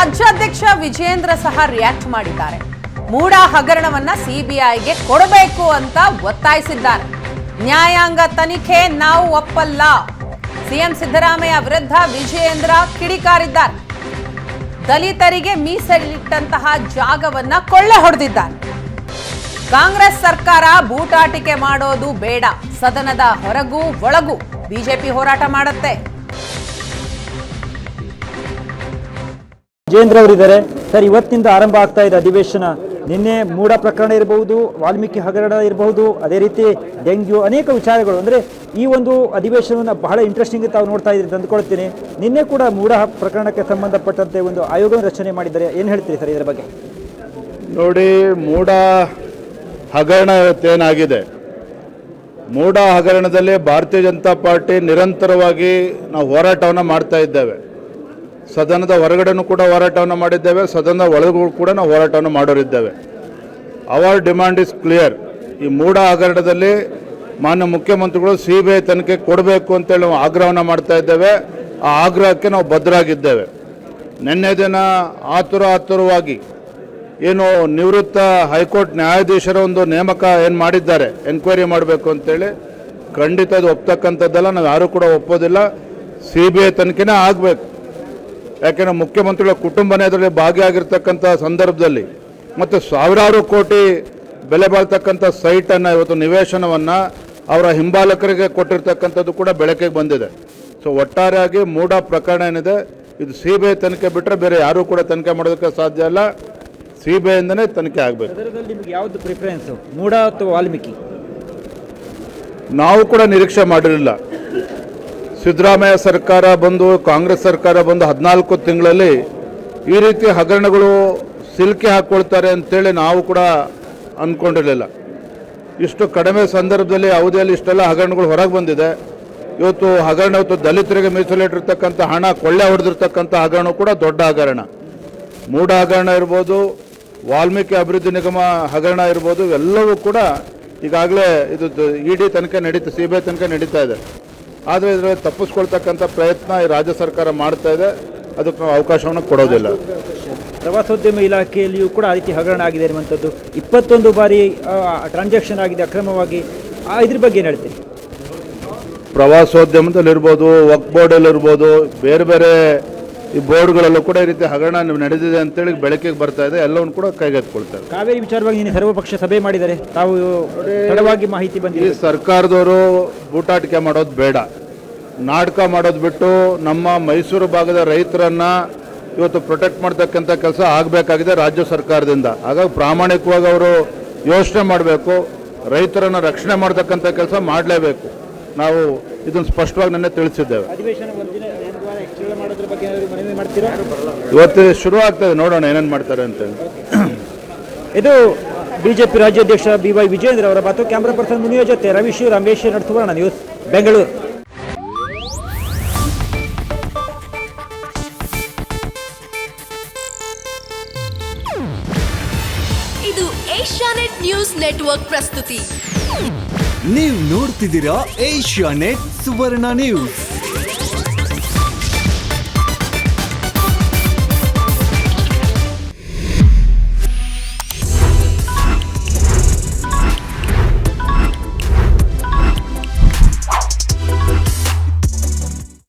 ರಾಜ್ಯಾಧ್ಯಕ್ಷ ವಿಜೇಂದ್ರ ಸಹ ರಿಯಾಕ್ಟ್ ಮಾಡಿದ್ದಾರೆ. ಮೂಡ ಹಗರಣವನ್ನ ಸಿಬಿಐಗೆ ಕೊಡಬೇಕು ಅಂತ ಒತ್ತಾಯಿಸಿದ್ದಾರೆ. ನ್ಯಾಯಾಂಗ ತನಿಖೆ ನಾವು ಒಪ್ಪಲ್ಲ. ಸಿಎಂ ಸಿದ್ದರಾಮಯ್ಯ ವಿರುದ್ಧ ವಿಜಯೇಂದ್ರ ಕಿಡಿಕಾರಿದ್ದಾರೆ. ದಲಿತರಿಗೆ ಮೀಸಲಿಟ್ಟಂತಹ ಜಾಗವನ್ನ ಕೊಳ್ಳೆ ಹೊಡೆದಿದ್ದಾರೆ. ಕಾಂಗ್ರೆಸ್ ಸರ್ಕಾರ ಬೂಟಾಟಿಕೆ ಮಾಡೋದು ಬೇಡ. ಸದನದ ಹೊರಗೂ ಒಳಗೂ ಬಿಜೆಪಿ ಹೋರಾಟ ಮಾಡುತ್ತೆ. ವಿಜೇಂದ್ರ ಅವರಿದ್ದಾರೆ. ಸರ್ ಇವತ್ತಿನಿಂದ ಆರಂಭ ಆಗ್ತಾ ಇದೆ ಅಧಿವೇಶನ. ನಿನ್ನೆ ಮೂಡ ಪ್ರಕರಣ ಇರಬಹುದು, ವಾಲ್ಮೀಕಿ ಹಗರಣ ಇರಬಹುದು. ಅದೇ ರೀತಿ ಡೆಂಗ್ಯೂ ಅನೇಕ ವಿಚಾರಗಳು. ಅಂದರೆ ಈ ಒಂದು ಅಧಿವೇಶನವನ್ನು ಬಹಳ ಇಂಟ್ರೆಸ್ಟಿಂಗ್ ತಾವು ನೋಡ್ತಾ ಇದ್ದೀರಿ, ತಂದುಕೊಳ್ತೀನಿ. ನಿನ್ನೆ ಕೂಡ ಮೂಡ ಪ್ರಕರಣಕ್ಕೆ ಸಂಬಂಧಪಟ್ಟಂತೆ ಒಂದು ಆಯೋಗ ರಚನೆ ಮಾಡಿದ್ದಾರೆ. ಏನು ಹೇಳ್ತೀರಿ ಸರ್ ಇದರ ಬಗ್ಗೆ? ನೋಡಿ ಮೂಡ ಹಗರಣ ಇವತ್ತೇನಾಗಿದೆ? ಮೂಡ ಹಗರಣದಲ್ಲಿ ಭಾರತೀಯ ಜನತಾ ಪಾರ್ಟಿ ನಿರಂತರವಾಗಿ ನಾವು ಹೋರಾಟವನ್ನು ಮಾಡ್ತಾ ಇದ್ದೇವೆ. ಸದನದ ಹೊರಗಡೆನೂ ಕೂಡ ಹೋರಾಟವನ್ನು ಮಾಡಿದ್ದೇವೆ, ಸದನದ ಒಳಗೂ ಕೂಡ ನಾವು ಹೋರಾಟವನ್ನು ಮಾಡೋರಿದ್ದೇವೆ. ಅವರ್ ಡಿಮ್ಯಾಂಡ್ ಇಸ್ ಕ್ಲಿಯರ್ ಈ ಮೂಡ ಹಗರಣದಲ್ಲಿ ಮಾನ್ಯ ಮುಖ್ಯಮಂತ್ರಿಗಳು ಸಿ ಬಿ ಐ ತನಿಖೆ ಕೊಡಬೇಕು ಅಂತೇಳಿ ನಾವು ಆಗ್ರಹವನ್ನು ಮಾಡ್ತಾ ಇದ್ದೇವೆ. ಆ ಆಗ್ರಹಕ್ಕೆ ನಾವು ಭದ್ರಾಗಿದ್ದೇವೆ ನಿನ್ನೆ ದಿನ ಆತುರ ಆತುರವಾಗಿ ಏನು ನಿವೃತ್ತ ಹೈಕೋರ್ಟ್ ನ್ಯಾಯಾಧೀಶರ ಒಂದು ನೇಮಕ ಏನು ಮಾಡಿದ್ದಾರೆ, ಎನ್ಕ್ವೈರಿ ಮಾಡಬೇಕು ಅಂತೇಳಿ ಖಂಡಿತ ಅದು ಒಪ್ತಕ್ಕಂಥದ್ದೆಲ್ಲ ನಾವು ಯಾರೂ ಕೂಡ ಒಪ್ಪೋದಿಲ್ಲ. ಸಿ ಬಿ ಐ ತನಿಖೆನೇ ಆಗಬೇಕು. ಯಾಕೆಂದರೆ ಮುಖ್ಯಮಂತ್ರಿಗಳ ಕುಟುಂಬನೇ ಅದರಲ್ಲಿ ಭಾಗಿಯಾಗಿರ್ತಕ್ಕಂಥ ಸಂದರ್ಭದಲ್ಲಿ ಮತ್ತು ಸಾವಿರಾರು ಕೋಟಿ ಬೆಲೆ ಬಾಳ್ತಕ್ಕಂಥ ಸೈಟನ್ನು ಇವತ್ತು ನಿವೇಶನವನ್ನು ಅವರ ಹಿಂಬಾಲಕರಿಗೆ ಕೊಟ್ಟಿರ್ತಕ್ಕಂಥದ್ದು ಕೂಡ ಬೆಳಕಿಗೆ ಬಂದಿದೆ. ಸೊ ಒಟ್ಟಾರೆಯಾಗಿ ಮೂಡ ಪ್ರಕರಣ ಏನಿದೆ ಇದು ಸಿ ಬಿ ಐ ತನಿಖೆ ಬಿಟ್ಟರೆ ಬೇರೆ ಯಾರೂ ಕೂಡ ತನಿಖೆ ಮಾಡೋದಕ್ಕೆ ಸಾಧ್ಯ ಇಲ್ಲ. ಸಿ ಬಿ ಐಯಿಂದನೇ ತನಿಖೆ ಆಗಬೇಕು. ನಿಮಗೆ ಯಾವುದು ಪ್ರಿಫರೆನ್ಸು ಮೂಡ ಅಥವಾ ವಾಲ್ಮೀಕಿ? ನಾವು ಕೂಡ ನಿರೀಕ್ಷೆ ಮಾಡಿರಲಿಲ್ಲ. ಸಿದ್ದರಾಮಯ್ಯ ಸರ್ಕಾರ ಬಂದು, ಕಾಂಗ್ರೆಸ್ ಸರ್ಕಾರ ಬಂದು ಹದಿನಾಲ್ಕು ತಿಂಗಳಲ್ಲಿ ಈ ರೀತಿ ಹಗರಣಗಳು ಸಿಲ್ಕೆ ಹಾಕ್ಕೊಳ್ತಾರೆ ಅಂತೇಳಿ ನಾವು ಕೂಡ ಅಂದ್ಕೊಂಡಿರಲಿಲ್ಲ ಇಷ್ಟು ಕಡಿಮೆ ಸಂದರ್ಭದಲ್ಲಿ ಅವಧಿಯಲ್ಲಿ ಇಷ್ಟೆಲ್ಲ ಹಗರಣಗಳು ಹೊರಗೆ ಬಂದಿದೆ. ಇವತ್ತು ಹಗರಣ, ಇವತ್ತು ದಲಿತರಿಗೆ ಮೀಸಲಿಟ್ಟಿರ್ತಕ್ಕಂಥ ಹಣ, ಕೊಳ್ಳೆ ಹೊಡೆದಿರ್ತಕ್ಕಂಥ ಹಗರಣ ಕೂಡ ದೊಡ್ಡ ಹಗರಣ. ಮೂಡ ಹಗರಣ ಇರ್ಬೋದು, ವಾಲ್ಮೀಕಿ ಅಭಿವೃದ್ಧಿ ನಿಗಮ ಹಗರಣ ಇರ್ಬೋದು ಎಲ್ಲವೂ ಕೂಡ ಈಗಾಗಲೇ ಇದು ಇ ಡಿ ತನಿಖೆ ನಡೀತಾ ಸಿ ಬಿ ಐ ತನಿಖೆ ನಡೀತಾ ಇದೆ. ಆದರೆ ಇದರಲ್ಲಿ ತಪ್ಪಿಸ್ಕೊಳ್ತಕ್ಕಂಥ ಪ್ರಯತ್ನ ಈ ರಾಜ್ಯ ಸರ್ಕಾರ ಮಾಡ್ತಾ ಇದೆ. ಅದಕ್ಕೆ ನಾವು ಅವಕಾಶವನ್ನು ಕೊಡೋದಿಲ್ಲ. ಪ್ರವಾಸೋದ್ಯಮ ಇಲಾಖೆಯಲ್ಲಿಯೂ ಕೂಡ ಆ ರೀತಿ ಹಗರಣ ಆಗಿದೆ ಅನ್ನುವಂಥದ್ದು ಇಪ್ಪತ್ತೊಂದು ಬಾರಿ ಟ್ರಾನ್ಸಾಕ್ಷನ್ ಆಗಿದೆ ಅಕ್ರಮವಾಗಿ. ಇದ್ರ ಬಗ್ಗೆ ಏನು ಹೇಳ್ತೀರಿ? ಪ್ರವಾಸೋದ್ಯಮದಲ್ಲಿರ್ಬೋದು ವಕ್ ಬೋರ್ಡಲ್ಲಿರ್ಬೋದು ಬೇರೆ ಬೇರೆ ಈ ಬೋರ್ಡ್ಗಳಲ್ಲೂ ಕೂಡ ಈ ರೀತಿ ಹಗರಣ ನಡೆದಿದೆ ಅಂತೇಳಿ ಬೆಳಕಿಗೆ ಬರ್ತಾ ಇದೆ. ಎಲ್ಲವನ್ನು ಕೂಡ ಕೈಗೆತ್ಕೊಳ್ತಾರೆ ಕಾವೇರಿ ವಿಚಾರವಾಗಿ ನಿನ್ನೆ ಸರ್ವಪಕ್ಷ ಸಭೆ ಮಾಡಿದ್ದಾರೆ ತಾವು ತಡವಾಗಿ ಮಾಹಿತಿ ಬಂದಿದೆ. ಈ ಸರ್ಕಾರದವರು ಬೂಟಾಟಿಕೆ ಮಾಡೋದು ಬೇಡ. ನಾಟಕ ಮಾಡೋದು ಬಿಟ್ಟು ನಮ್ಮ ಮೈಸೂರು ಭಾಗದ ರೈತರನ್ನು ಇವತ್ತು ಪ್ರೊಟೆಕ್ಟ್ ಮಾಡ್ತಕ್ಕಂಥ ಕೆಲಸ ಆಗಬೇಕಾಗಿದೆ ರಾಜ್ಯ ಸರ್ಕಾರದಿಂದ. ಹಾಗಾಗಿ ಪ್ರಾಮಾಣಿಕವಾಗಿ ಅವರು ಯೋಚನೆ ಮಾಡಬೇಕು. ರೈತರನ್ನು ರಕ್ಷಣೆ ಮಾಡ್ತಕ್ಕಂಥ ಕೆಲಸ ಮಾಡಲೇಬೇಕು. ನಾವು ಇದನ್ನು ಸ್ಪಷ್ಟವಾಗಿ ನಿನ್ನೆ ತಿಳಿಸಿದ್ದೇವೆ. ಇವತ್ತು ಶುರು ಆಗ್ತದೆ ನೋಡೋಣ ಏನೇನು ಮಾಡ್ತಾರೆ ಅಂತ. ಇದು ಬಿಜೆಪಿ ರಾಜ್ಯಾಧ್ಯಕ್ಷ ಬಿ ವೈ ವಿಜೇಂದ್ರ ಅವರ ಮಾತು ಕ್ಯಾಮ್ರಾ ಪರ್ಸನ್ ಮುನಿಯ ಜೊತೆ ರವಿಶ್ ರಮೇಶ್ ನಡ್ಸುವರ್ಣ ನ್ಯೂಸ್ ಬೆಂಗಳೂರು. ಇದು ಏಷ್ಯಾನೆಟ್ ನ್ಯೂಸ್ ನೆಟ್ವರ್ಕ್ ಪ್ರಸ್ತುತಿ. ನೀವು ನೋಡ್ತಿದ್ದೀರಾ ಏಷ್ಯಾ ನೆಟ್ ಸುವರ್ಣ ನ್ಯೂಸ್.